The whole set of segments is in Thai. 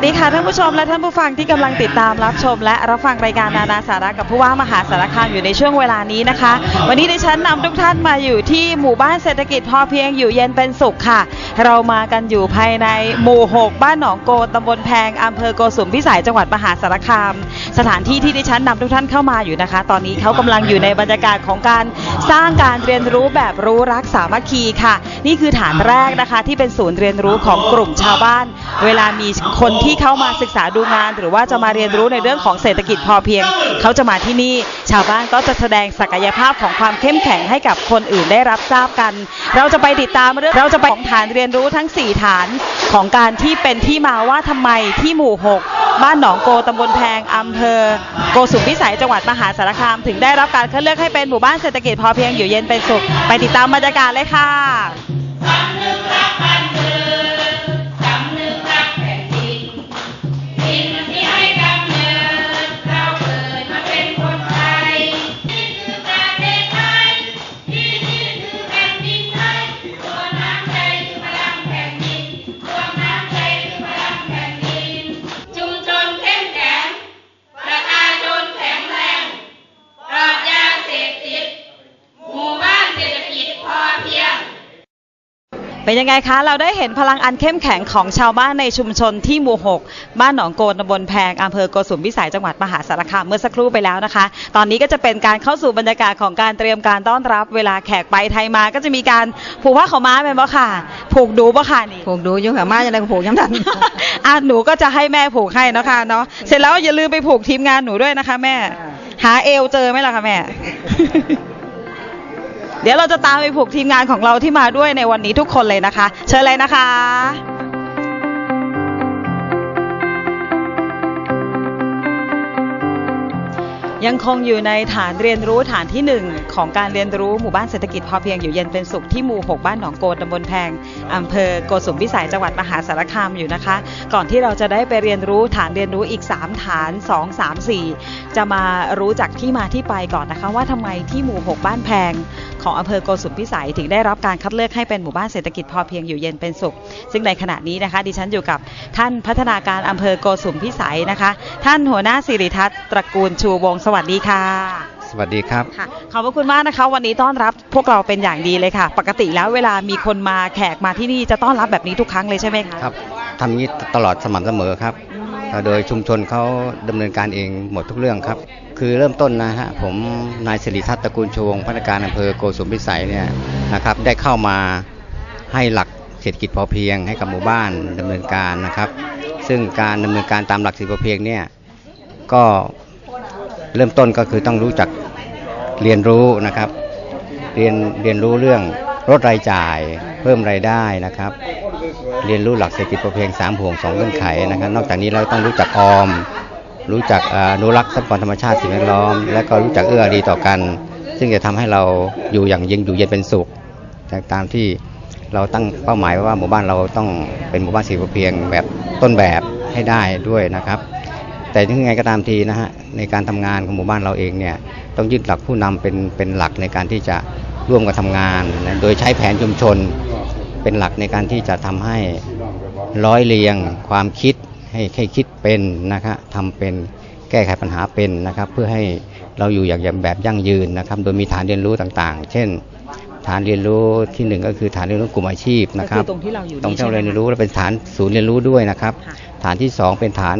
วัสดีค่ะท่านผู้ชมและท่านผู้ฟังที่กำลังติดตามรับชม และรับฟังรายการนานาสาระกับผู้ว่ามหาสารคามอยู่ในช่วงเวลานี้นะคะ วันนี้ดิฉันนำทุกท่านมาอยู่ที่หมู่บ้านเศรษฐกิจพอเพียงอยู่เย็นเป็นสุขค่ะ เรามากันอยู่ภายในหมู่ 6 บ้านหนองโกตำบลแพงอำเภอโกสุมพิสัยจังหวัดมหาสารคาม สถานที่ที่ดิฉันนำทุกท่านเข้ามาอยู่นะคะ ตอนนี้เขากำลังอยู่ในบรรยากาศของการสร้างการเรียนรู้แบบรู้รักสามัคคีค่ะ นี่คือฐานแรกนะคะที่เป็นศูนย์เรียนรู้ของกลุ่มชาวบ้าน เวลามีคนที่ที่เข้ามาศึกษาดูงาน หรือว่าจะมาเรียนรู้ในเรื่องของเศรษฐกิจพอเพียง เขาจะมาที่นี่ ชาวบ้านก็จะแสดงศักยภาพของความเข้มแข็งให้กับคนอื่นได้รับทราบกัน เราจะไปติดตามเรื่องเราจะไปของฐานเรียนรู้ทั้ง 4 ฐานของการที่เป็นที่มาว่าทำไมที่หมู่ 6 บ้านหนองโกตำบลแพงอำเภอ โกสุมพิสัยจังหวัดมหาสารคาม ถึงได้รับการคัดเลือกให้เป็นหมู่บ้านเศรษฐกิจพอเพียงอยู่เย็นเป็นสุข ไปติดตามบรรยากาศเลยค่ะ เป็นยังไงคะ เราได้เห็นพลังอันเข้มแข็งของชาวบ้านในชุมชนที่หมู่ 6 บ้านหนองโกนตำบลแพงอำเภอโกสุมพิสัยจังหวัดมหาสารคามเมื่อสักครู่ไปแล้วนะคะ ตอนนี้ก็จะเป็นการเข้าสู่บรรยากาศของการเตรียมการต้อนรับเวลาแขกไปไทยมา ก็จะมีการผูกผ้าขาวม้าเป็นบ่ค่ะ ผูกดูบ่ค่ะนี่ผูกดูอยู่ค่ะมาจะได้ก็ผูกย้ำทันอะหนูก็จะให้แม่ผูกให้นะคะเนาะเสร็จแล้วอย่าลืมไปผูกทีมงานหนูด้วยนะคะ แม่ หาเอวเจอไหมล่ะคะแม่ เดี๋ยวเราจะตามไปผูกทีมงานของเราที่มาด้วยในวันนี้ทุกคนเลยนะคะ เชิญเลยนะคะ ยังคงอยู่ในฐานเรียนรู้ฐานที่หนึ่งของการเรียนรู้หมู่บ้านเศรษฐกิจพอเพียงอยู่เย็นเป็นสุขที่หมู่ 6 บ้านหนองโกนตำบลแพงอำเภอโกสุมพิสัยจังหวัดมหาสารคามอยู่นะคะ ก่อนที่เราจะได้ไปเรียนรู้ฐานเรียนรู้อีก 3 ฐาน 2 3 4 จะมารู้จักที่มาที่ไปก่อนนะคะ ว่าทำไมที่หมู่ 6 บ้านแพง ของอำเภอโกสุมพิสัยถึงได้รับการคัดเลือกให้เป็นหมู่บ้านเศรษฐกิจพอเพียงอยู่เย็นเป็นสุข ซึ่งในขณะนี้นะคะ ดิฉันอยู่กับท่านพัฒนาการอำเภอโกสุมพิสัยนะคะ ท่านหัวหน้าสิริทัศน์ตระกูลชูวงศสวัสดีค่ะ สวัสดีครับ ค่ะ ขอบพระคุณมากนะคะ วันนี้ต้อนรับพวกเราเป็นอย่างดีเลยค่ะ ปกติแล้วเวลามีคนมาแขกมาที่นี่จะต้อนรับแบบนี้ทุกครั้งเลยใช่ไหมคะครับทำนี้ตลอดสม่ำเสมอครับอืมโดยชุมชนเขาดำเนินการเองหมดทุกเรื่องครับ คือเริ่มต้นนะฮะผมนายสิริทัศน์ตระกูลชวงศ์พนักงานอำเภอโกสุมพิสัยเนี่ยนะครับได้เข้ามาให้หลักเศรษฐกิจพอเพียงให้กับหมู่บ้านดำเนินการนะครับ ซึ่งการดำเนินการตามหลักเศรษฐกิจพอเพียงเนี่ยก็ เริ่มต้นก็คือต้องรู้จักเรียนรู้นะครับ เรียนเรียนรู้เรื่องลดรายจ่ายเพิ่มรายได้นะครับ เรียนรู้หลักเศรษฐกิจพอเพียงสามห่วงสองเงื่อนไขนะครับนอกจากนี้เราต้องรู้จักออม รู้จักอนุรักษ์ทรัพยากรธรรมชาติสิ่งแวดล้อม และก็รู้จักเอื้ออารีต่อกัน ซึ่งจะทำให้เราอยู่อย่างเย็นอยู่เย็นเป็นสุขจากตามที่เราตั้งเป้าหมายว้ว่าหมู่บ้านเราต้องเป็นหมู่บ้านเศรษฐกิจพอเพียงแบบต้นแบบให้ได้ด้วยนะครับ แต่ถึงไงก็ตามทีนะฮะในการทำงานของหมู่บ้านเราเองเนี่ยต้องยึดหลักผู้นำเป็นเป็นหลักในการที่จะร่วมกันทำงานนะโดยใช้แผนชุมชนเป็นหลักในการที่จะทำให้ร้อยเรียงความคิดให้ให้คิดเป็นนะครับทำเป็นแก้ไขปัญหาเป็นนะครับ เพื่อให้เราอยู่อย่างแบบยั่งยืนนะครับ โดยมีฐานเรียนรู้ต่างๆ เช่น ฐานเรียนรู้ที่หนึ่งก็คือฐานเรียนรู้กลุ่มอาชีพก็นะคคืรัอบตรงที่เราอยู่ตรงที่เราใช่เรียไหมนรู้และเป็นฐานศูนย์เรียนรู้ด้วยนะครับค่ะฐานที่สองเป็นฐาน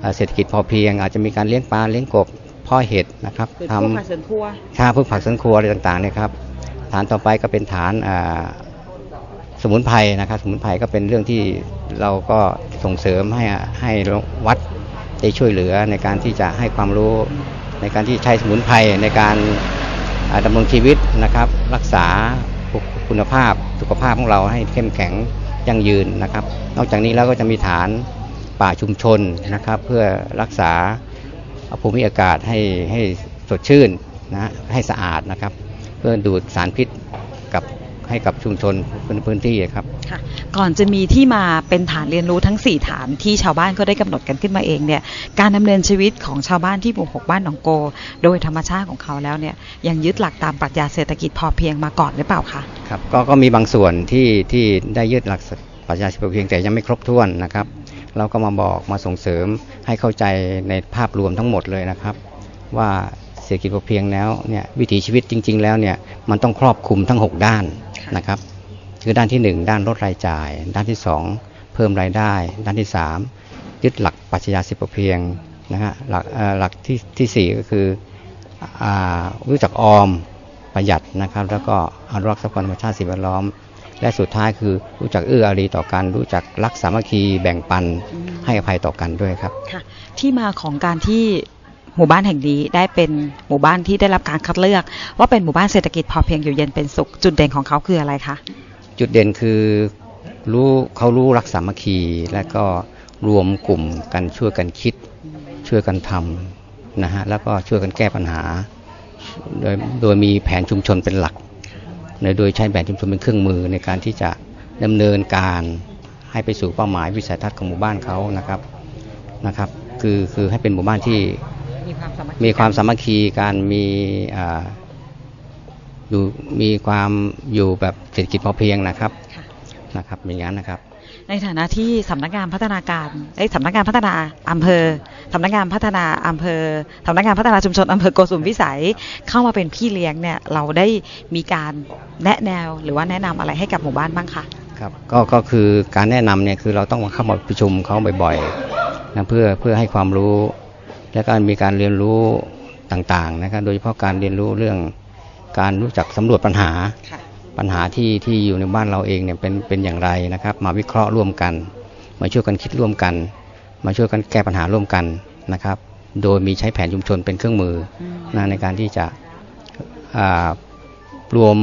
เอ่อเศรษฐกิจพอเพียง อาจจะมีการเลี้ยงปลาเลี้ยงกบเพ่อเห็ดนะครับคือทพวกผัดสวนครัวำชาพืชผักสวนครัวอะไรต่างๆเนะครับฐานต่อไปก็เป็นฐานอ่าสมุนไพรนะครับ สมุนไพรก็เป็นเรื่องที่เราก็ส่งเสริมให้ให้วัดได้ช่วยเหลือในการที่จะให้ความรู้ในการที่ใช้สมุนไพรในการอ่าดำรงชีวิตนะครับ รักษาคุณภาพสุขภาพของเราให้เข้มแข็งยั่งยืนนะครับ นอกจากนี้แล้วก็จะมีฐาน ป่าชุมชนนะครับ เพื่อรักษาภูมิอากาศให้ให้สดชื่นนะฮะให้สะอาดนะครับ เพื่อดูดสารพิษกับให้กับชุมชนพื้นพื้นที่ครับค่ะก่อนจะมีที่มาเป็นฐานเรียนรู้ทั้ง 4 ฐานที่ชาวบ้านก็ได้กำหนดกันขึ้นมาเองเนี่ยการดำเนินชีวิตของชาวบ้านที่หมู่หกบ้านหนองโก โดยธรรมชาติของเขาแล้วเนี่ยยังยึดหลักตามปรัชญาเศรษฐกิจพอเพียงมาก่อนหรือเปล่าคะครับก็ก็มีบางส่วนที่ที่ได้ยึดหลักปรัชญาเฉพาะเพียงแต่ยังไม่ครบถ้วนนะครับ เราก็มาบอกมาส่งเสริมให้เข้าใจในภาพรวมทั้งหมดเลยนะครับ ว่าเศรษฐกิจพอเพียงแล้วเนี่ยวิถีชีวิตจริง ๆ แล้วเนี่ยมันต้องครอบคลุมทั้ง 6 ด้านนะครับ คือด้านทีหนึ่1 ด้านลดรายจ่าย ด้านที่ 2 เพิ่มรายได้ ด้านที่ 3 ยึดหลักปรัชญาสิบพอเพียงนะฮะหลักเอ่อหลักที่ที่สี่ก็คืออารู้จักออมประหยัดนะครับ แล้วก็อนุรักษ์ทรัพยากรธรรมชาติสิ่งแวดล้อม และสุดท้ายคือรู้จักเอื้ออารีต่อกัน รู้จักรักสามัคคีแบ่งปันให้อภัยต่อกันด้วยครับค่ะที่มาของการที่หมู่บ้านแห่งนี้ได้เป็นหมู่บ้านที่ได้รับการคัดเลือก ว่าเป็นหมู่บ้านเศรษฐกิจพอเพียงอยู่เย็นเป็นสุข จุดเด่นของเขาคืออะไรคะจุดเด่นคือรู้เขารู้รักสามัคคี และก็รวมกลุ่มกันช่วยกันคิด ช่วยกันทำนะฮะแล้วก็ช่วยกันแก้ปัญหา โดยโดยมีแผนชุมชนเป็นหลัก โดยโดยใช้แผนชุมชนเป็นเครื่องมือในการที่จะดำเนินการให้ไปสู่เป้าหมายวิสัยทัศน์ของหมู่บ้านเขานะครับนะครับ คือคือให้เป็นหมู่บ้านที่มีความสามัคคีมีความสามัคคีการมีอ่าอยู่มีความอยู่แบบเศรษฐกิจพอเพียงนะครับค่ะนะครับอย่างนั้นนะครับ ในฐานะที่สำนักงานพัฒนาการเอ้ยสำนักงานพัฒนาอำเภอ สำนักงานพัฒนาอำเภอสำนักงานพัฒนาชุมชนอำเภอโกสุมพิสัยเข้ามาเป็นพี่เลี้ยงเนี่ยเราได้มีการแนะแนวหรือว่าแนะนำอะไรให้กับหมู่บ้านบ้างคะครับก็ก็คือการแนะนำเนี่ยคือเราต้องเข้ามาประชุมเขาบ่อยๆนะเพื่อเพื่อให้ความรู้ และการมีการเรียนรู้ต่างๆนะครับโดยเฉพาะการเรียนรู้เรื่องการรู้จักสำรวจปัญหาค่ะปัญหาที่ที่อยู่ในบ้านเราเองเนี่ยเป็นเป็นอย่างไรนะครับ มาวิเคราะห์ร่วมกัน มาช่วยกันคิดร่วมกัน มาช่วยกันแก้ปัญหาร่วมกันนะครับ โดยมีใช้แผนชุมชนเป็นเครื่องมือนะในการที่จะอ่ารวม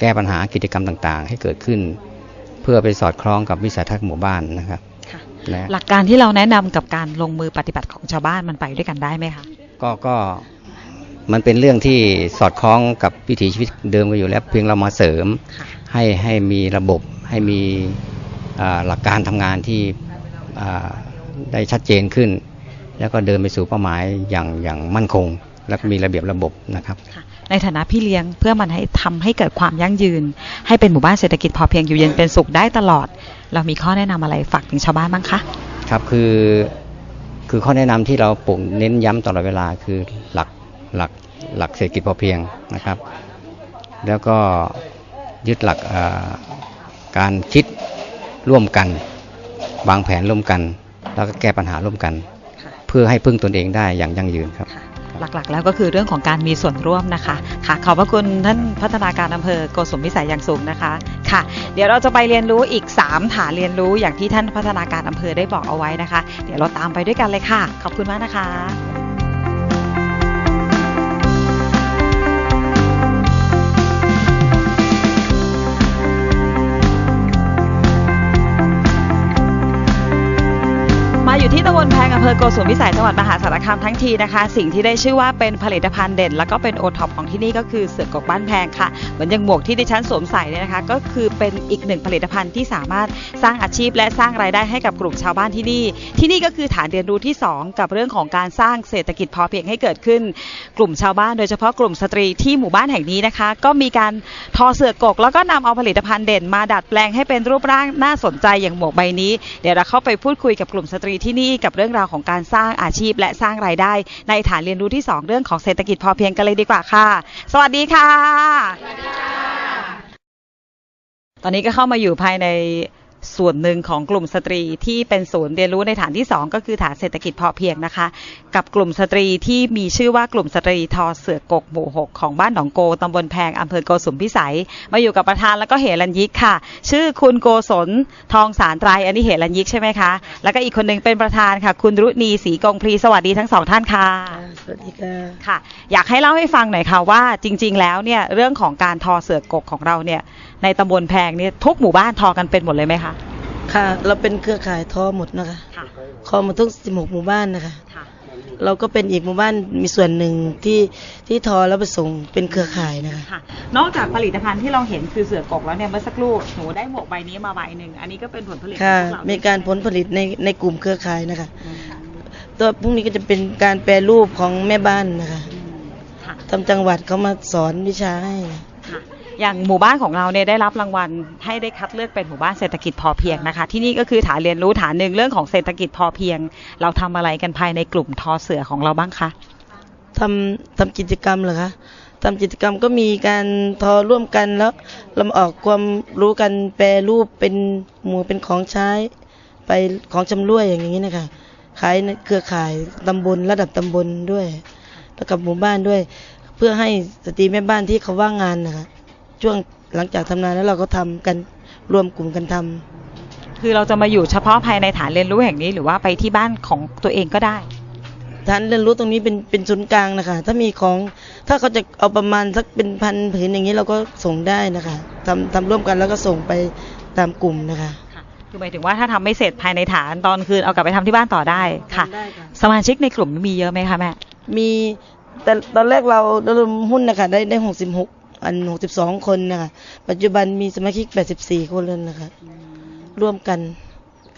แก้ปัญหากิจกรรมต่างๆ ให้เกิดขึ้น เพื่อไปสอดคล้องกับวิสัยทัศน์หมู่บ้านนะครับค่ะและหลักการที่เราแนะนำกับการลงมือปฏิบัติของชาวบ้านมันไปด้วยกันได้ไหมคะก็ก็มันเป็นเรื่องที่สอดคล้องกับวิถีชีวิตเดิมกันอยู่แล้วเพียงเรามาเสริมค่ะให้ให้มีระบบให้มีอ่าหลักการทำงานที่อ่า ได้ชัดเจนขึ้น แล้วก็เดินไปสู่เป้าหมายอย่างอย่างมั่นคง และมีระเบียบระบบนะครับค่ะในฐานะพี่เลี้ยงเพื่อมันให้ทำให้เกิดความยั่งยืน ให้เป็นหมู่บ้านเศรษฐกิจพอเพียงอยู่เย็นเป็นสุขได้ตลอด เรามีข้อแนะนำอะไรฝากถึงชาวบ้านบ้างคะครับคือคือข้อแนะนำที่เราปลุกเน้นย้ำตลอดเวลาคือหลักหลักหลักเศรษฐกิจพอเพียงนะครับ แล้วก็ยึดหลักอ่าการคิดร่วมกัน วางแผนร่วมกัน แล้วก็แก้ปัญหาร่วมกัน เพื่อให้พึ่งตนเองได้อย่างยั่งยืนครับหลักๆ แล้วก็คือเรื่องของการมีส่วนร่วมนะคะ ค่ะขอบพระคุณท่านพัฒนาการอำเภอโกสุมพิสัยอย่างสูงนะคะ ค่ะ เดี๋ยวเราจะไปเรียนรู้อีก 3 ฐานเรียนรู้อย่างที่ท่านพัฒนาการอำเภอได้บอกเอาไว้นะคะ เดี๋ยวเราตามไปด้วยกันเลยค่ะ ขอบคุณมากนะคะ เภอโกสุมพิสัยจังหวัดมหาสารคามทั้งทีนะคะ สิ่งที่ได้ชื่อว่าเป็นผลิตภัณฑ์เด่น แล้วก็เป็นโอท็อปของที่นี่ก็คือเสือกกบ้านแพงค่ะเหมือนอย่างหมวกที่ดิฉันสวมใส่เนี่ยนะคะ ก็คือเป็นอีกหนึ่งผลิตภัณฑ์ที่สามารถสร้างอาชีพและสร้างรายได้ให้กับกลุ่มชาวบ้านที่นี่ ที่นี่ก็คือฐานเรียนรู้ที่ 2 กับเรื่องของการสร้างเศรษฐกิจพอเพียงให้เกิดขึ้น กลุ่มชาวบ้านโดยเฉพาะกลุ่มสตรีที่หมู่บ้านแห่งนี้นะคะ ก็มีการทอเสือกกแล้วก็นำเอาผลิตภัณฑ์เด่น มาดัดแปลงให้เป็นรูปร่างน่าสนใจอย่างหมวกใบนี้ เดี๋ยวเราเข้าไปพูดคุยกับกลุ่มสตรีที่นี่กับเรื่องราวของการสร้างอาชีพและสร้างรายได้ ในฐานเรียนรู้ที่ 2 เรื่องของเศรษฐกิจพอเพียงกันเลยดีกว่าค่ะ สวัสดีค่ะ ตอนนี้ก็เข้ามาอยู่ภายใน ส่วนหนึ่งของกลุ่มสตรีที่เป็นศูนย์เรียนรู้ในฐานที่ 2 ก็คือฐานเศรษฐกิจพอเพียงนะคะ กับกลุ่มสตรีที่มีชื่อว่ากลุ่มสตรีทอเสือกกหมู่ 6 ของบ้านหนองโกตำบลแพงอำเภอโกสุมพิสัย มาอยู่กับประธานแล้วก็เหรัญยิกค่ะ ชื่อคุณโกศลทองสารไตรอันนี้เหรัญยิกใช่ไหมคะ แล้วก็อีกคนหนึ่งเป็นประธานค่ะ คุณรุณีศรีกงพลีสวัสดีทั้งสองท่านค่ะสวัสดีค่ะค่ะ อยากให้เล่าให้ฟังหน่อยค่ะว่าจริง ๆ แล้วเนี่ยเรื่องของการทอเสือกกของเราเนี่ย ในตำบลแพงเนี่ยทุกหมู่บ้านทอกันเป็นหมดเลยไหมคะ ค่ะ เราเป็นเครือข่ายทอหมดนะคะค่ะคอมาทุก16 หมู่บ้านนะคะ ค่ะ เราก็เป็นอีกหมู่บ้านมีส่วนหนึ่งที่ที่ทอแล้วไปส่งเป็นเครือข่ายนะคะ ค่ะ นอกจากผลิตภัณฑ์ที่เราเห็นคือเสือกกแล้วเนี่ยเมื่อสักครู่หนูได้หมวกใบนี้มาใบหนึ่งอันนี้ก็เป็นผลผลิตค่ะของพวเมีการผลผลิตในในกลุ่มเครือข่ายนะคะ อืมตัวพวกนี้ก็จะเป็นการแปรรูปของแม่บ้านนะคะค่ะ ทำจังหวัดเขามาสอนวิชาให้ค่ะ อย่างหมู่บ้านของเราเนี่ยได้รับรางวัลให้ได้คัดเลือกเป็นหมู่บ้านเศรษฐกิจพอเพียงนะคะ ที่นี่ก็คือฐานเรียนรู้ฐานหนึ่งเรื่องของเศรษฐกิจพอเพียง เราทำอะไรกันภายในกลุ่มทอเสือของเราบ้างคะทำทำกิจกรรมเหรอคะทำกิจกรรมก็มีการทอร่วมกันแล้วเรามาออกความรู้กันแปรรูปเป็นหมูเป็นของใช้ ไปของชำร่วยอย่างนี้นะคะขายในเครือข่ายตำบลระดับตำบลด้วย แล้วกับหมู่บ้านด้วย เพื่อให้สตรีแม่บ้านที่เขาว่างงานนะคะ ช่วงหลังจากทำงานแล้วเราก็ทำกันรวมกลุ่มกันทำคือเราจะมาอยู่เฉพาะภายในฐานเรียนรู้แห่งนี้ หรือว่าไปที่บ้านของตัวเองก็ได้ฐานเรียนรู้ตรงนี้เป็นเป็นศูนย์กลางนะคะ ถ้ามีของถ้าเขาจะเอาประมาณสักเป็นพันผืนอย่างนี้เราก็ส่งได้นะคะทำทำร่วมกันแล้วก็ส่งไปตามกลุ่มนะคะค่ะคือหมายถึงว่าถ้าทำไม่เสร็จภายในฐานตอนคืนเอากลับไปทำที่บ้านต่อได้ค่ะทำได้ค่ะ สมาชิกในกลุ่มมีเยอะไหมคะแม่ มีแต่ตอนแรกเราเรารวมหุ้นนะคะได้ได้หกสิบหก อันหกสิบสองคนนะคะ ปัจจุบันมีสมาชิกแปดสิบสี่คนแล้วนะคะ ร่วมกัน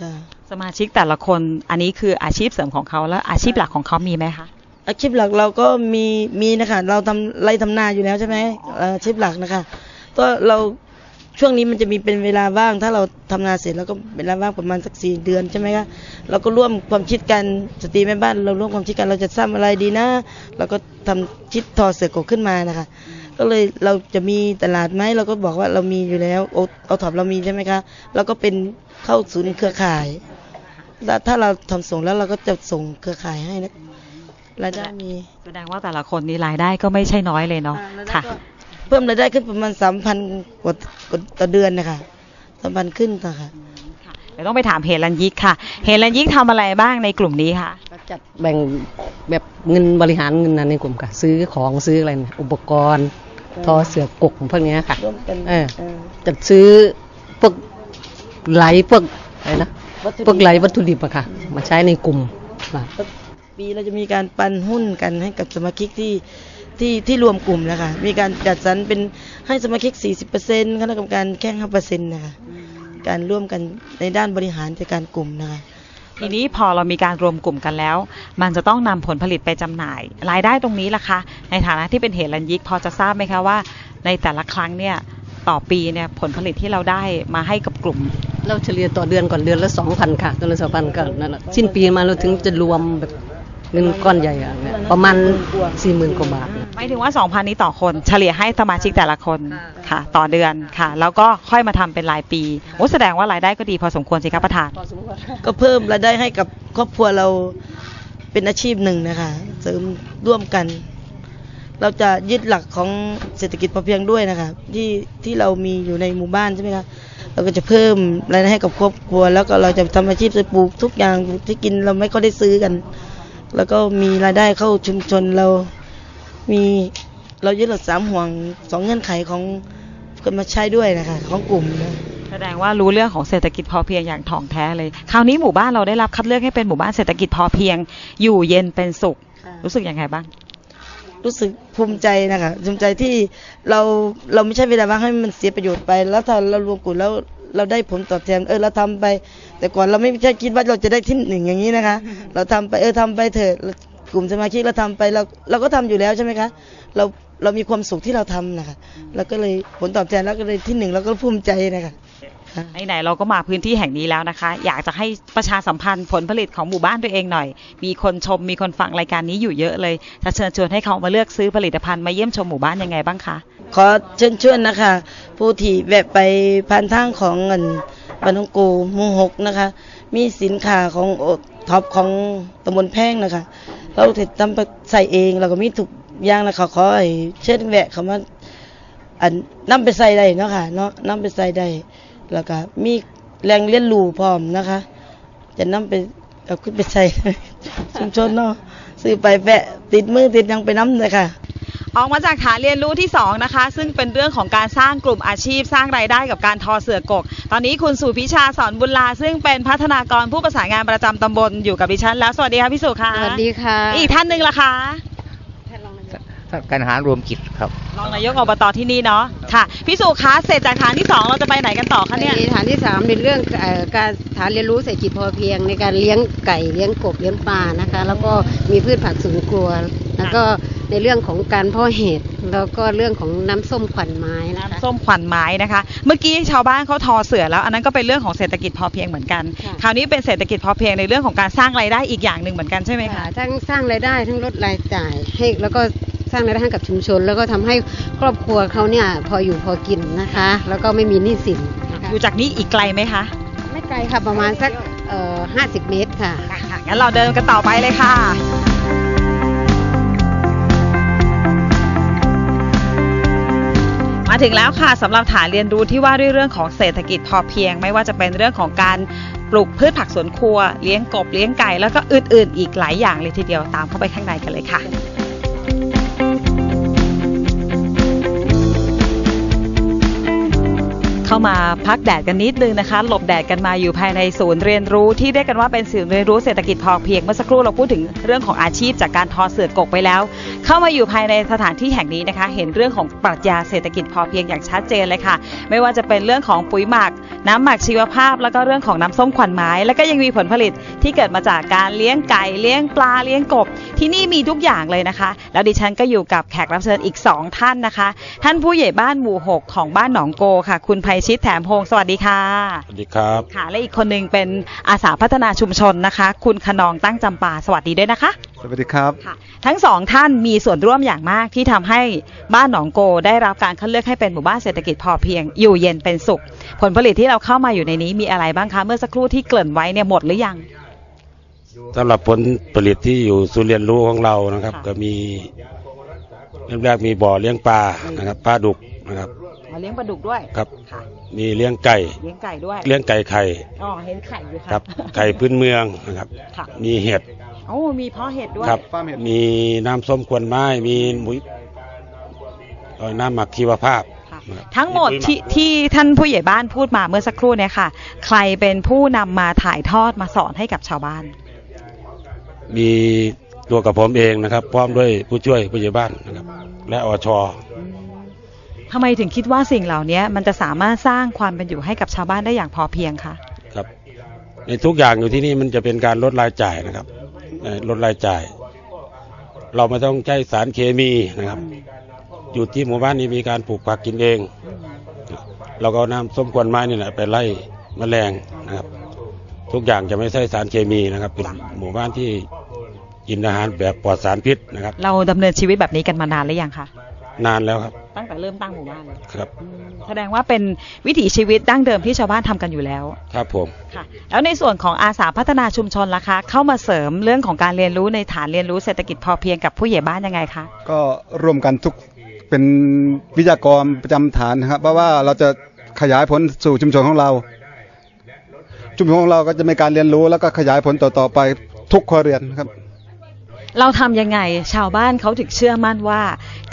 ค่ะสมาชิกแต่ละคนอันนี้คืออาชีพเสริมของเขาแล้วอาชีพหลักของเขามีไหมคะ อาชีพหลักเราก็มีมีนะคะเราทำไรทำนาอยู่แล้วใช่ไหมเอ่ออาชีพหลักนะคะ ก็เราช่วงนี้มันจะมีเป็นเวลาว่าง ถ้าเราทำนาเสร็จแล้วก็เวลาว่างประมาณสักสี่เดือนใช่ไหมคะเราก็ร่วมความคิดกันสตรีแม่บ้านเราร่วมความคิดกันเราจะสร้างอะไรดีนะเราก็ทำคิดทอเสือกกขึ้นมานะคะ ก็เลยเราจะมีตลาดไหมเราก็บอกว่าเรามีอยู่แล้วโอเอาถอบเรามีใช่ไหมคะเราก็เป็นเข้าศูนย์เครือข่ายแล้วถ้าเราทำส่งแล้วเราก็จะส่งเครือข่ายให้นะรายได้มีแสดงว่าแต่ละคนนี่รายได้ก็ไม่ใช่น้อยเลยเนาะอ่าแล้วค่ะก็เพิ่มรายได้ขึ้นประมาณสามพันกว่ากว่าต่อเดือนนะคะสามพันขึ้นต่อค่ะเดี๋ยวต้องไปถามเฮลันยิกค่ะ เฮลันยิกทำอะไรบ้างในกลุ่มนี้คะก็จัดแบ่งแบบเงินบริหารเงินนะในกลุ่มค่ะ ซื้อของซื้ออะไรเนี่ยอุปกรณ์ ทอเสือกกพวกเนี้ยค่ะร่วมกันเออเออจัดซื้อพวกไหลพวกอะไรนะวัตถุดิบพวกไหลวัตถุดิบอะค่ะ มาใช้ในกลุ่มค่ะปีเราจะมีการปันหุ้นกันให้กับสมาชิกที่ที่ที่รวมกลุ่มนะคะมีการจัดสรรเป็นให้สมาชิก 40%คณะกรรมการแค่5%นะคะ การร่วมกันในด้านบริหารจัดการกลุ่มนะคะ ทีนี้พอเรามีการรวมกลุ่มกันแล้ว มันจะต้องนำผลผลิตไปจำหน่าย รายได้ตรงนี้ล่ะคะในฐานะที่เป็นเฮลันยิกพอจะทราบไหมคะว่า ในแต่ละครั้งเนี่ยต่อปีเนี่ยผลผลิตที่เราได้มาให้กับกลุ่ม เราเฉลี่ยต่อเดือนก่อนเดือนละสองพันค่ะเดือนละสองพันก็นั่นแหละสิ้นปีมาเราถึงจะรวมแบบ เงินก้อนใหญ่อะเนี่ยประมาณสี่หมื่นกว่าบาทนะ หมายถึงว่า 2,000 นี้ต่อคน เฉลี่ยให้สมาชิกแต่ละคนค่ะ ต่อเดือนค่ะ แล้วก็ค่อยมาทำเป็นรายปีโอ้แสดงว่ารายได้ก็ดีพอสมควรสิครับประธาน ก็เพิ่มรายได้ให้กับครอบครัวเราเป็นอาชีพหนึ่งนะคะเสริมร่วมกัน เราจะยึดหลักของเศรษฐกิจพอเพียงด้วยนะคะที่ที่เรามีอยู่ในหมู่บ้านใช่ไหมคะเราก็จะเพิ่มรายได้ให้กับครอบครัว แล้วก็เราจะทำอาชีพจะปลูกทุกอย่างที่กินเราไม่ค่อยได้ซื้อกัน แล้วก็มีรายได้เข้าชุมชนเรามีเรายึดหลักสามห่วงสองเงื่อนไขของคนมาใช้ด้วยนะคะของกลุ่มนะแสดงว่ารู้เรื่องของเศรษฐกิจพอเพียงอย่างถ่องแท้เลย คราวนี้หมู่บ้านเราได้รับคัดเลือกให้เป็นหมู่บ้านเศรษฐกิจพอเพียง อยู่เย็นเป็นสุข รู้สึกยังไงบ้าง รู้สึกภูมิใจนะคะภูมิใจที่เราเราไม่ใช่เวลาว่างให้มันเสียประโยชน์ไป แล้วถ้าเรารวมกลุ่มแล้ว เราได้ผลตอบแทนเออเราทำไป แต่ก่อนเราไม่ใช่คิดว่าเราจะได้ที่หนึ่งอย่างนี้นะคะ เราทำไปเออทำไปเถอะกลุ่มสมาชิกเราทำไปเราเราก็ทำอยู่แล้วใช่ไหมคะเราเรามีความสุขที่เราทำนะคะแล้วก็เลยผลตอบแทนแล้วก็เลยที่หนึ่งเราก็ภูมิใจนะคะค่ะ ไหนๆเราก็มาพื้นที่แห่งนี้แล้วนะคะ อยากจะให้ประชาสัมพันธ์ผลผลิตของหมู่บ้านตัวเองหน่อย มีคนชมมีคนฟังรายการนี้อยู่เยอะเลยจะเชิญชวนให้เขามาเลือกซื้อผลิตภัณฑ์มาเยี่ยมชมหมู่บ้านยังไงบ้างคะขอเชิญชวนนะคะ ผู้ที่แวะไปผ่านทางของเงินบันทงกูมู่หกนะคะ มีสินค้าของท็อปของตำบลแพ่งนะคะ เราถิดทำใส่เองเราก็มีทุกอย่างนะคะขอให้เชิญแวะเขามาอันนำไปใส่ได้เนาะค่ะเนาะนำไปใส่ได้ แล้วก็มีแรงเลี้ยนรู้พร้อมนะคะ จะนำไปเอาขึ้นไปใส่ชุมชนเนาะซื้อไปแวะติดมือติดหยังไปน้ำเลยค่ะออกมาจากฐานเรียนรู้ที่ 2 นะคะ ซึ่งเป็นเรื่องของการสร้างกลุ่มอาชีพ สร้างรายได้กับการทอเสือกก ตอนนี้คุณสุพิชาสอนบุญลา ซึ่งเป็นพัฒนากรผู้ประสานงานประจำตำบลอยู่กับดิฉันแล้ว สวัสดีค่ะพี่สุค่ะ สวัสดีค่ะ อีกท่านหนึ่งล่ะคะ การหารวมกิจครับ รองนายกอบตที่นี่เนาะค่ะพี่สุคะเสร็จจากฐานที่ 2 เราจะไปไหนกันต่อคะเนี่ยในฐานที่สามเป็นเรื่องเอ่อการฐานเรียนรู้เศรษฐกิจพอเพียงในการเลี้ยงไก่เลี้ยงกบเลี้ยงปลานะคะ แล้วก็มีพืชผักสวนครัว แล้วก็ในเรื่องของการเพาะเห็ดแล้วก็เรื่องของน้ำส้มขวัญไม้นะคะ น้ำส้มขวัญไม้นะคะ เมื่อกี้ชาวบ้านเขาทอเสือแล้ว อันนั้นก็เป็นเรื่องของเศรษฐกิจพอเพียงเหมือนกัน ค่ะ คราวนี้เป็นเศรษฐกิจพอเพียงในเรื่องของการสร้างรายได้อีกอย่างหนึ่งเหมือนกันใช่ไหมคะ ค่ะทั้งสร้างรายได้ทั้งลดรายจ่ายให้แล้วก็ส ร้างรายได้ให้กับชุมชน แล้วก็ทำให้ครอบครัวเขาเนี่ยพออยู่พอกินนะคะ แล้วก็ไม่มีหนี้สินนะคะอยู่จากนี้อีกไกลไหมคะไม่ไกลค่ะประมาณสักเอ่อห้าสิบเมตรค่ะค่ะงั้นเราเดินกันต่อไปเลยค่ะมาถึงแล้วค่ะสำหรับฐานเรียนรู้ที่ว่าด้วยเรื่องของเศรษฐกิจพอเพียง ไม่ว่าจะเป็นเรื่องของการปลูกพืชผักสวนครัว เลี้ยงกบเลี้ยงไก่ แล้วก็อื่นๆ อีกหลายอย่างเลยทีเดียวตามเข้าไปข้างในกันเลยค่ะ เข้ามาพักแดดกันนิดนึงนะคะ หลบแดดกันมาอยู่ภายในศูนย์เรียนรู้ที่เรียกกันว่าเป็นศูนย์เรียนรู้เศรษฐกิจพอเพียงเมื่อสักครู่เราพูดถึงเรื่องของอาชีพจากการทอเสือกกไปแล้ว เข้ามาอยู่ภายในสถานที่แห่งนี้นะคะ เห็นเรื่องของปรัชญาเศรษฐกิจพอเพียงอย่างชัดเจนเลยค่ะ ไม่ว่าจะเป็นเรื่องของปุ๋ยหมัก น้ำหมักชีวภาพ แล้วก็เรื่องของน้ำส้มขวัญไม้ แล้วก็ยังมีผลผลิตที่เกิดมาจากการเลี้ยงไก่เลี้ยงปลาเลี้ยงกบ ที่นี่มีทุกอย่างเลยนะคะ แล้วดิฉันก็อยู่กับแขกรับเชิญอีก 2 ท่านนะคะ ท่านผู้ใหญ่บ้านหมู่ 6 ของบ้านหนองโกค่ะ คุณภัยชิตแถมพงศ์สวัสดีค่ะ สวัสดีครับค่ะ และอีกคนหนึ่งเป็นอาสาพัฒนาชุมชนนะคะ คุณขนองตั้งจำปาสวัสดีด้วยนะคะ สวัสดีครับค่ะทั้งสองท่านมีส่วนร่วมอย่างมากที่ทำให้บ้านหนองโกได้รับการคัดเลือกให้เป็นหมู่บ้านเศรษฐกิจพอเพียง อยู่เย็นเป็นสุข ผลผลิตที่เราเข้ามาอยู่ในนี้มีอะไรบ้างคะเมื่อสักครู่ที่เกริ่นไว้เนี่ยหมดหรือยังสำหรับผลผลิตที่อยู่ศูนย์เรียนรู้ของเรานะครับค่ะก็มีเริ่มแรกมีบ่อเลี้ยงปลานะครับปลาดุกนะครับ เลี้ยงปลาดุกด้วยครับ ค่ะมีเลี้ยงไก่ เลี้ยงไก่ด้วยเลี้ยงไก่ไข่อ๋อเห็นไข่อยู่ค่ะครับ ไก่พื้นเมืองนะครับ ค่ะมีเห็ดโอ้มีเพาะเห็ดด้วยครับ มีน้ำส้มควนไม้ มีหมุยเอ่อน้ำหมักชีวภาพ ค่ะนะครับทั้งหมดปุ๋ยที่ที่ท่านผู้ใหญ่บ้านพูดมาเมื่อสักครู่เนี่ยค่ะ ใครเป็นผู้นำมาถ่ายทอดมาสอนให้กับชาวบ้าน มีตัวกับผมเองนะครับ พร้อมด้วยผู้ช่วยผู้ใหญ่บ้านนะครับ และอช ทำไมถึงคิดว่าสิ่งเหล่านี้มันจะสามารถสร้างความเป็นอยู่ให้กับชาวบ้านได้อย่างพอเพียงคะครับในทุกอย่างอยู่ที่นี่มันจะเป็นการลดรายจ่ายนะครับเอ่อลดรายจ่าย เราไม่ต้องใช้สารเคมีนะครับ อยู่ที่หมู่บ้านนี้มีการปลูกผักกินเอง เราก็เอาน้ำส้มควนไม้นี่แหละไปไล่แมลงนะครับ ทุกอย่างจะไม่ใช่สารเคมีนะครับ เป็นหมู่บ้านที่กินอาหารแบบปลอดสารพิษนะครับ เราดำเนินชีวิตแบบนี้กันมานานหรือยังคะนานแล้วครับ ตั้งแต่เริ่มตั้งหมู่บ้านเลยครับอืมแสดงว่าเป็นวิถีชีวิตดั้งเดิมที่ชาวบ้านทำกันอยู่แล้วครับผม ค่ะ แล้วในส่วนของอาสาพัฒนาชุมชนล่ะคะ เข้ามาเสริมเรื่องของการเรียนรู้ในฐานเรียนรู้เศรษฐกิจพอเพียงกับผู้ใหญ่บ้านยังไงคะ ก็ร่วมกันทุกเป็นวิทยากรประจำฐานนะครับเพราะว่าเราจะขยายผลสู่ชุมชนของเรา ชุมชนของเราก็จะมีการเรียนรู้แล้วก็ขยายผลต่อๆไปทุกครัวเรือนครับ เราทำยังไงชาวบ้านเขาถึงเชื่อมั่นว่า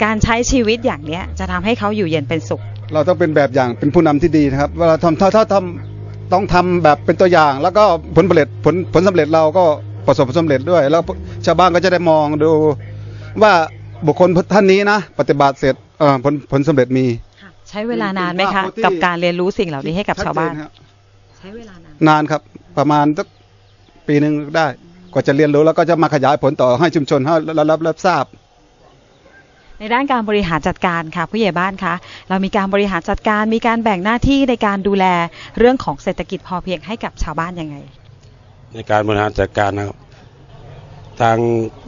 การใช้ชีวิตอย่างเนี้ยจะทำให้เขาอยู่เย็นเป็นสุข เราต้องเป็นแบบอย่างเป็นผู้นำที่ดีนะครับเวลาทำถ้าถ้าทำต้องทำแบบเป็นตัวอย่าง แล้วก็ผลผลิตผลผลสำเร็จเราก็ประสบผลสำเร็จด้วย แล้วชาวบ้านก็จะได้มองดูว่าบุคคลท่านนี้นะ ปฏิบัติเสร็จเอ่อผลผลสำเร็จมีใช้เวลานานไหมคะเป็นภาพที่กับการเรียนรู้สิ่งเหล่านี้ให้กับชาวบ้านชัดเจครับใช้เวลานานนานครับ ประมาณสักปีหนึ่งได้ กว่าจะเรียนรู้แล้วก็จะมาขยายผลต่อให้ชุมชนให้รับรับรับทราบ ในด้านการบริหารจัดการค่ะผู้ใหญ่บ้านคะเรามีการบริหารจัดการมีการแบ่งหน้าที่ในการดูแลเรื่องของเศรษฐกิจพอเพียงให้กับชาวบ้านยังไง ในการบริหารจัดการนะครับ ทาง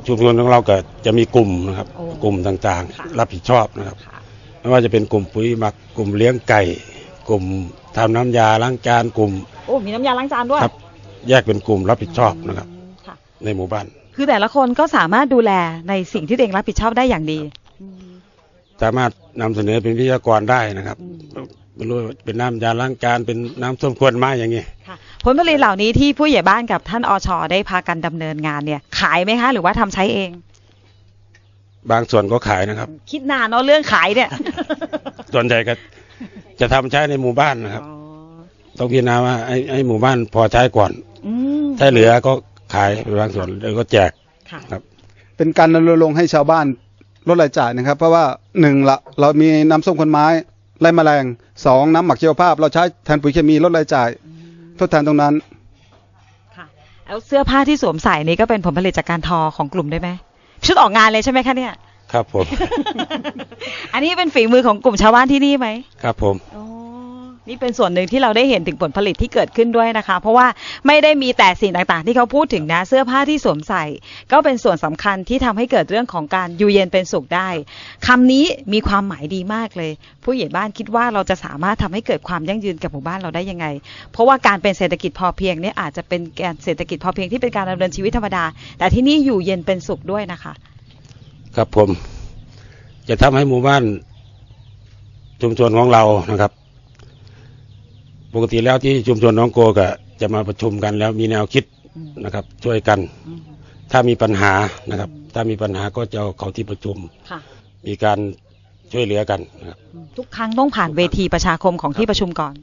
ชุมชนของเราก็จะมีกลุ่มนะครับ โอ้กลุ่มต่างค่ะ ๆ รับผิดชอบนะครับ ค่ะ ไม่ว่าจะเป็นกลุ่มปุ๋ยหมักกลุ่มเลี้ยงไก่ กลุ่มทำน้ำยาล้างจานกลุ่มโอ้มีน้ำยาล้างจานด้วย ครับ แยกเป็นกลุ่มรับผิดชอบนะครับค่ะ ในหมู่บ้าน คือแต่ละคนก็สามารถดูแลในสิ่งที่ตัวเองรับผิดชอบได้อย่างดี สามารถนำเสนอเป็นวิทยากรได้นะครับไม่รู้ว่าเป็นน้ำยาล้างจานเป็นน้ำส้มควนไม้อย่างนี้ค่ะผลผลิตเหล่านี้ที่ผู้ใหญ่บ้านกับท่านอชได้พากันดำเนินงานเนี่ย ขายไหมคะ หรือว่าทำใช้เอง บางส่วนก็ขายนะครับ คิดนานเนาะเรื่องขายเนี่ย ส่วนใหญ่ก็จะทำใช้ในหมู่บ้านนะครับอ๋อต้องพิจารณาว่าให้ให้หมู่บ้านพอใช้ก่อนอืมถ้าเหลือก็ ขายไปบางส่วนแล้วก็แจกค่ะ ครับ เป็นการรณรงค์ให้ชาวบ้านลดรายจ่ายนะครับ เพราะว่าหนึ่งละเรามีน้ำส้มคนไม้ไล่แมลงสองน้ำหมักชีวภาพ เราใช้แทนปุ๋ยเคมีลดรายจ่ายทดแทนตรงนั้นค่ะแล้วเสื้อผ้าที่สวมใส่นี่ก็เป็นผลผลิตจากการทอของกลุ่มได้ไหมชุดออกงานเลยใช่ไหมคะเนี่ย ครับผม อันนี้เป็นฝีมือของกลุ่มชาวบ้านที่นี่ไหมครับผมอ๋อ นี่เป็นส่วนหนึ่งที่เราได้เห็นถึงผลผลิตที่เกิดขึ้นด้วยนะคะ เพราะว่าไม่ได้มีแต่สิ่งต่างๆ ที่เขาพูดถึงนะเสื้อผ้าที่สวมใส่ ก็เป็นส่วนสำคัญที่ทำให้เกิดเรื่องของการอยู่เย็นเป็นสุขได้คำนี้มีความหมายดีมากเลย ผู้ใหญ่บ้านคิดว่าเราจะสามารถทำให้เกิดความยั่งยืนกับหมู่บ้านเราได้ยังไง เพราะว่าการเป็นเศรษฐกิจพอเพียงเนี่ยอาจจะเป็นการเศรษฐกิจพอเพียงที่เป็นการดำเนินชีวิตธรรมดา แต่ที่นี่อยู่เย็นเป็นสุขด้วยนะคะ ครับผม จะทำให้หมู่บ้านชุมชนของเรานะครับ ปกติแล้วที่ชุมชนน้องโกก็จะมาประชุมกันแล้วมีแนวคิดนะครับ ช่วยกัน ถ้ามีปัญหานะครับ ถ้ามีปัญหาก็จะเอาเขาที่ประชุม ค่ะ มีการช่วยเหลือกันนะครับทุกครั้งต้องผ่านเวทีประชาคมของที่ประชุมก่อน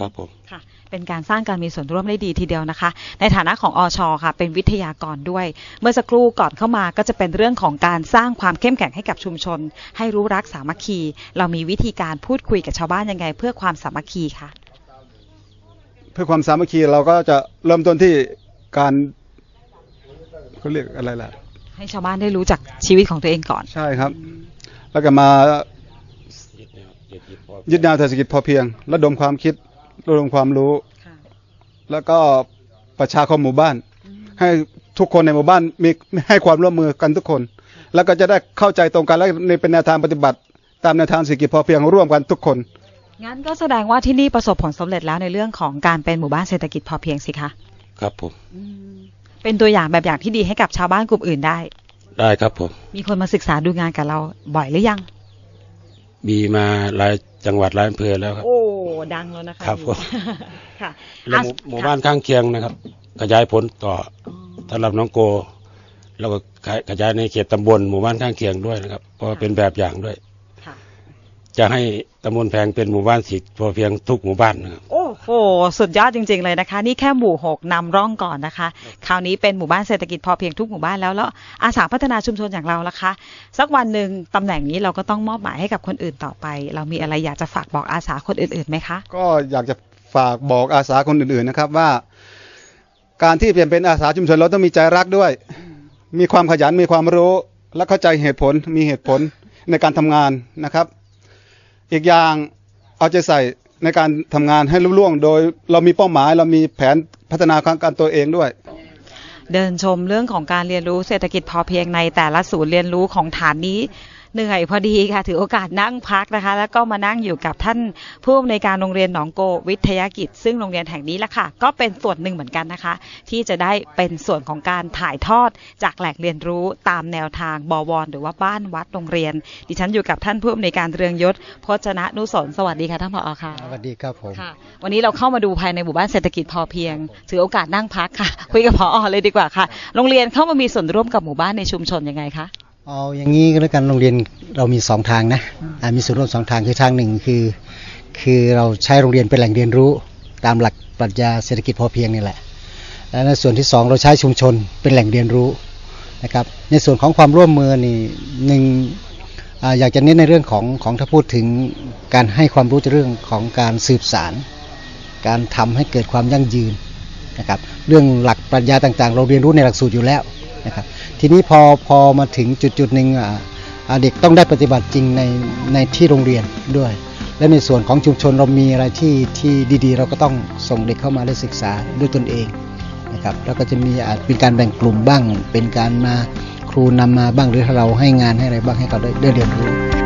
ครับผม ค่ะ เป็นการสร้างการมีส่วนร่วมได้ดีทีเดียวนะคะ ในฐานะของอชค่ะ เป็นวิทยากรด้วย เมื่อสักครู่ก่อนเข้ามาก็จะเป็นเรื่องของการสร้างความเข้มแข็งให้กับชุมชน ให้รู้รักสามัคคี เรามีวิธีการพูดคุยกับชาวบ้านยังไง เพื่อความสามัคคีค่ะเพื่อความสามัคคีเราก็จะเริ่มต้นที่การเขาเรียกอะไรล่ะ ให้ชาวบ้านได้รู้จักชีวิตของตัวเองก่อน ใช่ครับ แล้วก็มายึดแนวเศรษฐกิจพอเพียงระดมความคิดระดมความรู้ แล้วก็ประชาคมหมู่บ้าน ให้ทุกคนในหมู่บ้านมีให้ความร่วมมือกันทุกคน แล้วก็จะได้เข้าใจตรงกันและในเป็นแนวทางปฏิบัติ ตามแนวทางเศรษฐกิจพอเพียงร่วมกันทุกคน งั้นก็แสดงว่าที่นี่ประสบผลสำเร็จแล้วในเรื่องของการเป็นหมู่บ้านเศรษฐกิจพอเพียงสิคะครับผมเป็นตัวอย่างแบบอย่างที่ดีให้กับชาวบ้านกลุ่มอื่นได้ ได้ครับผม มีคนมาศึกษาดูงานกับเราบ่อยหรือยัง มีมาหลายจังหวัดหลายอำเภอแล้วครับ โอ้ดังแล้วนะคะครับผมค่ะแล้วหมู่หมู่บ้านข้างเคียงนะครับ ขยายผลต่อสำหรับน้องโก แล้วก็ขยายในเขตตำบลหมู่บ้านข้างเคียงด้วยนะครับเพราะว่าเป็นแบบอย่างด้วยค่ะ จะให้ตำบลแพงเป็นหมู่บ้านสิพอเพียงทุกหมู่บ้านนะครับ โอ้โห สุดยอดจริง ๆ เลยนะคะ นี่แค่หมู่หกนำร่องก่อนนะคะ คราวนี้เป็นหมู่บ้านเศรษฐกิจพอเพียงทุกหมู่บ้านแล้วแล้วอาสาพัฒนาชุมชนอย่างเราล่ะคะ สักวันหนึ่งตำแหน่งนี้เราก็ต้องมอบหมายให้กับคนอื่นต่อไป เรามีอะไรอยากจะฝากบอกอาสาคนอื่นๆไหมคะ ก็อยากจะฝากบอกอาสาคนอื่นๆนะครับว่า การที่เป็นเป็นอาสาชุมชนเราต้องมีใจรักด้วย มีความขยันมีความรู้และเข้าใจเหตุผลมีเหตุผลในการทำงานนะครับ อีกอย่างเอาใจใส่ในการทำงานให้รุ่ล่วง โดยเรามีเป้าหมายเรามีแผนพัฒนาการตัวเองด้วย เดินชมเรื่องของการเรียนรู้เศรษฐกิจพอเพียงในแต่ละศูนย์เรียนรู้ของฐานนี้ เหนื่อยพอดีค่ะ ถือโอกาสนั่งพักนะคะ แล้วก็มานั่งอยู่กับท่านผู้อำนวยการโรงเรียนหนองโกวิทยากิจ ซึ่งโรงเรียนแห่งนี้แหละค่ะ ก็เป็นส่วนหนึ่งเหมือนกันนะคะ ที่จะได้เป็นส่วนของการถ่ายทอดจากแหล่งเรียนรู้ตามแนวทางบวร หรือว่าบ้านวัดโรงเรียน ดิฉันอยู่กับท่านผู้อำนวยการเรืองยศพจนะนุสนสวัสดีค่ะท่านผอค่ะสวัสดีครับผมค่ะวันนี้เราเข้ามาดูภายในหมู่บ้านเศรษฐกิจพอเพียง ถือโอกาสนั่งพักค่ะ คุยกับพอเลยดีกว่าค่ะ โรงเรียนเข้ามามีส่วนร่วมกับหมู่บ้านในชุมชนยังไงคะ เอาอย่างนี้ก็แล้วกันโรงเรียนเรามีสองทางนะมีส่วนร่วมสองทางคือทางหนึ่งคือ คือเราใช้โรงเรียนเป็นแหล่งเรียนรู้ตามหลักปรัชญาเศรษฐกิจพอเพียงนี่แหละ และในส่วนที่สองเราใช้ชุมชนเป็นแหล่งเรียนรู้นะครับ ในส่วนของความร่วมมือนี่หนึ่งออยากจะเน้นในเรื่องของของถ้าพูดถึงการให้ความรู้ในเรื่องของการสืบสาร การทำให้เกิดความยั่งยืนนะครับ เรื่องหลักปรัชญาต่างๆ เราเรียนรู้ในหลักสูตรอยู่แล้วนะครับ ทีนี้พอพอมาถึงจุดจุดหนึ่งอ่าอ่าเด็กต้องได้ปฏิบัติจริงในในที่โรงเรียนด้วย และในส่วนของชุมชนเรามีอะไรที่ที่ดีๆ เราก็ต้องส่งเด็กเข้ามาได้ศึกษาด้วยตนเองนะครับแล้วก็จะมีอาจเป็นการแบ่งกลุ่มบ้าง เป็นการมาครูนำมาบ้างหรือถ้าเราให้งานให้อะไรบ้างให้เขาได้ได้เรียนรู้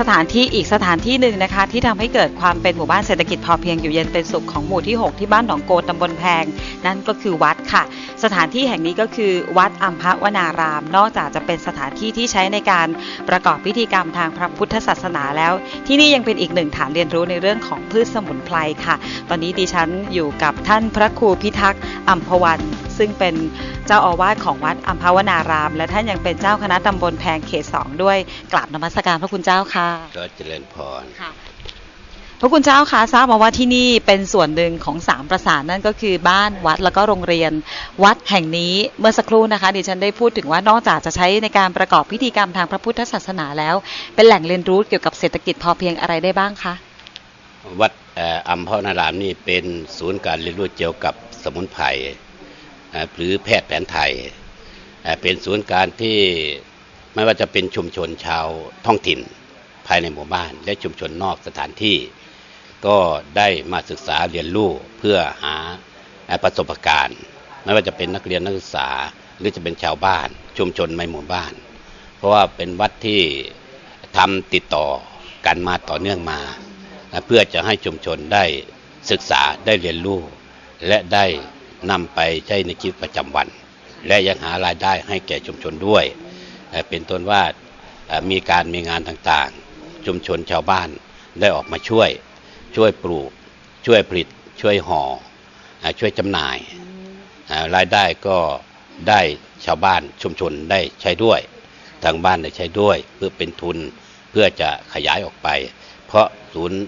สถานที่อีกสถานที่หนึ่งนะคะ ที่ทำให้เกิดความเป็นหมู่บ้านเศรษฐกิจพอเพียงอยู่เย็นเป็นสุขของหมู่ที่ 6 ที่บ้านหนองโกตำบลแพง นั่นก็คือวัดค่ะ สถานที่แห่งนี้ก็คือวัดอัมพวนาราม นอกจากจะเป็นสถานที่ที่ใช้ในการประกอบพิธีกรรมทางพระพุทธศาสนาแล้ว ที่นี่ยังเป็นอีกหนึ่งฐานเรียนรู้ในเรื่องของพืชสมุนไพรค่ะ ตอนนี้ดิฉันอยู่กับท่านพระครูพิทักษ์อัมพวัน ซึ่งเป็นเจ้าอาวาสของวัดอัมพวนาราม และท่านยังเป็นเจ้าคณะตำบลแพงเขตสองด้วยกราบนมัสการพระคุณเจ้าค่ะก็เจริญพรค่ะพระคุณเจ้าคะทราบมาว่าที่นี่เป็นส่วนหนึ่งของสามประสานนั่นก็คือบ้านวัดแล้วก็โรงเรียนวัดแห่งนี้เมื่อสักครู่นะคะดิฉันได้พูดถึงว่านอกจากจะใช้ในการประกอบพิธีกรรมทางพระพุทธศาสนาแล้ว เป็นแหล่งเรียนรู้เกี่ยวกับเศรษฐกิจพอเพียงอะไรได้บ้างคะวัดเอ่ออัมพรารามนี่เป็นศูนย์การเรียนรู้เกี่ยวกับสมุนไพรเอ่อหรือแพทย์แผนไทยเอ่อเป็นศูนย์การที่ไม่ว่าจะเป็นชุมชนชาวท้องถิ่น ภายในหมู่บ้าน และชุมชนนอกสถานที่ ก็ได้มาศึกษาเรียนรู้เพื่อหาประสบการณ์ ไม่ว่าจะเป็นนักเรียนนักศึกษาหรือจะเป็นชาวบ้าน ชุมชนในหมู่บ้าน เพราะว่าเป็นวัดที่ทำติดต่อกันมาต่อเนื่องมา เพื่อจะให้ชุมชนได้ศึกษาได้เรียนรู้ และได้นำไปใช้ในชีวิตประจำวัน และยังหารายได้ให้แก่ชุมชนด้วย เป็นต้นว่ามีการมีงานต่าง ชุมชนชาวบ้านได้ออกมาช่วย ช่วยปลูก ช่วยผลิต ช่วยห่ออ่าช่วยจำหน่ายรายได้ก็ได้ชาวบ้านชุมชนได้ใช้ด้วย ทางบ้านได้ใช้ด้วย เพื่อเป็นทุนเพื่อจะขยายออกไป เพราะศูนย์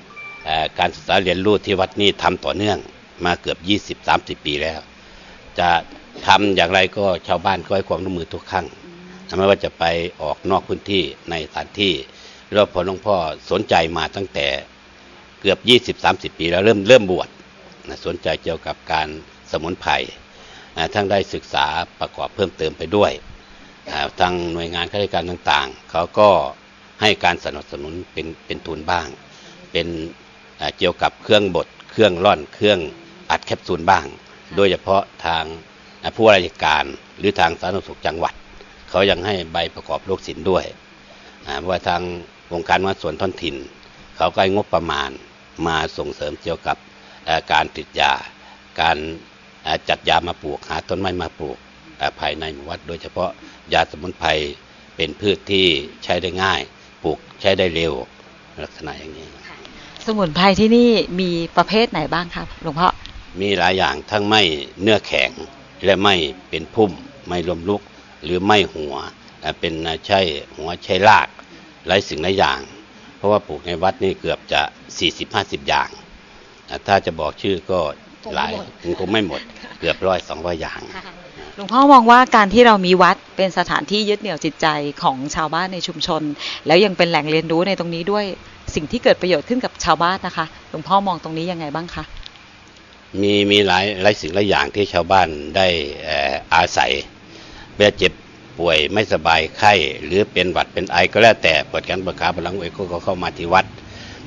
การศึกษาเรียนรู้ที่วัดนี้ทำต่อเนื่องมาเกือบ 20-30 ปีแล้ว จะทำอย่างไรก็ชาวบ้านก็ให้ความร่วมมือทุกครั้งไม่ว่าจะไปออกนอกพื้นที่ในสถานที่ แล้วพอหลวงพ่อสนใจมาตั้งแต่เกือบ20-30ปีแล้วเริ่มเริ่มบวชนะสนใจเกี่ยวกับการสมุนไพรนะทั้งได้ศึกษาประกอบเพิ่มเติมไปด้วยอ่าทางหน่วยงานข้าราชการต่างๆ เขาก็ให้การสนับสนุนเป็นเป็นทุนบ้าง เป็นเอ่อเกี่ยวกับเครื่องบด เครื่องร่อน เครื่องอัดแคปซูลบ้าง โดยเฉพาะทางผู้ราชการหรือทางสาธารณสุขจังหวัด เขายังให้ใบประกอบโรคศิลป์ด้วยอ่าเพราะว่าทาง องค์การว่าส่วนท้องถิ่น เขาก็ให้งบประมาณมาส่งเสริมเกี่ยวกับเอ่อการติดยา การเอ่อจัดยามาปลูกหาต้นไม้มาปลูกเอ่อภายในหมู่วัด โดยเฉพาะยาสมุนไพรเป็นพืชที่ใช้ได้ง่าย ปลูกใช้ได้เร็วลักษณะอย่างนี้ สมุนไพรที่นี่มีประเภทไหนบ้างครับหลวงพ่อมีหลายอย่างทั้งไม่เนื้อแข็งและไม่เป็นพุ่ม ไม่ลมลุก หรือไม่หัวอ่าเป็นใช่หัวใช่ราก หลายสิ่งหลายอย่าง เพราะว่าปลูกในวัดนี่เกือบจะ 40-50 อย่างอ่าถ้าจะบอกชื่อก็หลายคงไม่หมดเกือบร้อยสองร้อยอย่าง หลวงพ่อมองว่าการที่เรามีวัดเป็นสถานที่ยึดเหนี่ยวจิตใจของชาวบ้านในชุมชน แล้วยังเป็นแหล่งเรียนรู้ในตรงนี้ด้วยสิ่งที่เกิดประโยชน์ขึ้นกับชาวบ้านนะคะ หลวงพ่อมองตรงนี้ยังไงบ้างคะมีมีหลายหลายสิ่งหลายอย่างที่ชาวบ้านได้เอ่ออาศัยเวลาเจ็บ ป่วยไม่สบายไข้ หรือเป็นหวัดเป็นไอก็แล้วแต่ปวดกันประคาพลังเอกก็เข้ามาที่วัด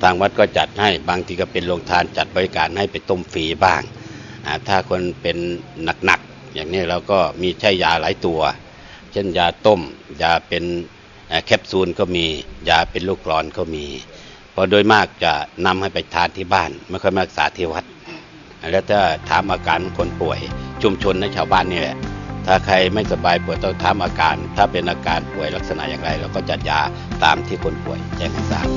ทางวัดก็จัดให้บางทีก็เป็นโรงทานจัดบริการให้ไปต้มฟรีบ้าง ถ้าคนเป็นหนักๆอย่างนี้เราก็มีใช้ยาหลายตัว เช่นยาต้ม ยาเป็นแคปซูลก็มี ยาเป็นลูกกรอนก็มีพอโดยมากจะนำให้ไปทานที่บ้าน ไม่ค่อยมารักษาที่วัด แล้วถ้าถามอาการคนป่วยชุมชนในชาวบ้านนี่แหละ ถ้าใครไม่สบายป่วยต้องถามอาการ ถ้าเป็นอาการป่วยลักษณะอย่างไร เราก็จัดยาตามที่คนป่วยแจ้งให้ทราบ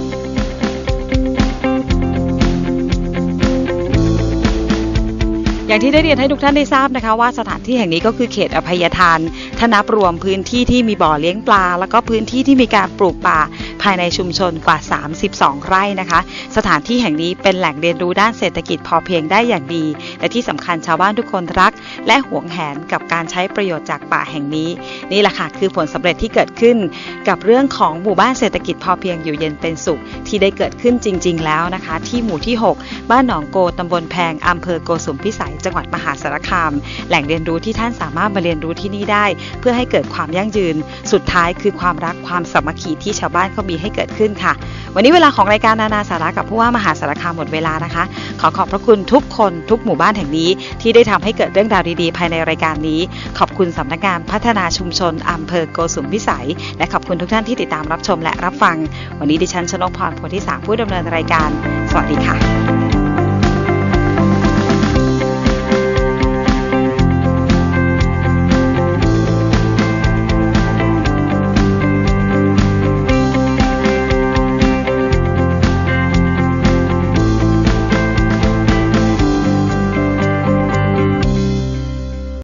อย่างที่ได้เรียนให้ทุกท่านได้ทราบนะคะว่าสถานที่แห่งนี้ก็คือเขตอภัยทานถ้านับรวมพื้นที่ที่มีบ่อเลี้ยงปลา แล้วก็พื้นที่ที่มีการปลูกป่าภายในชุมชนกว่า 32 ไร่นะคะ สถานที่แห่งนี้เป็นแหล่งเรียนรู้ด้านเศรษฐกิจพอเพียงได้อย่างดี และที่สำคัญชาวบ้านทุกคนรัก และหวงแหนกับการใช้ประโยชน์จากป่าแห่งนี้ นี่แหละค่ะคือผลสำเร็จที่เกิดขึ้น กับเรื่องของหมู่บ้านเศรษฐกิจพอเพียงอยู่เย็นเป็นสุข ที่ได้เกิดขึ้นจริง ๆ แล้วนะคะ ที่หมู่ที่ 6 บ้านหนองโกตำบลแพงอำเภอโกสุมพิสัยจังหวัดมหาสารคาม แหล่งเรียนรู้ที่ท่านสามารถมาเรียนรู้ที่นี่ได้ เพื่อให้เกิดความยั่งยืน สุดท้ายคือความรักความสามัคคีที่ชาวบ้านเขามีให้เกิดขึ้นค่ะ วันนี้เวลาของรายการนานาสาระกับผู้ว่ามหาสารคามหมดเวลานะคะ ขอขอบพระคุณทุกคนทุกหมู่บ้านแห่งนี้ ที่ได้ทำให้เกิดเรื่องราวดีๆ ภายในรายการนี้ ขอบคุณสำนักงานพัฒนาชุมชนอำเภอโกสุมพิสัย และขอบคุณทุกท่านที่ติดตามรับชมและรับฟัง วันนี้ดิฉันชนกพรโพธิสารผู้ดำเนินรายการ สวัสดีค่ะ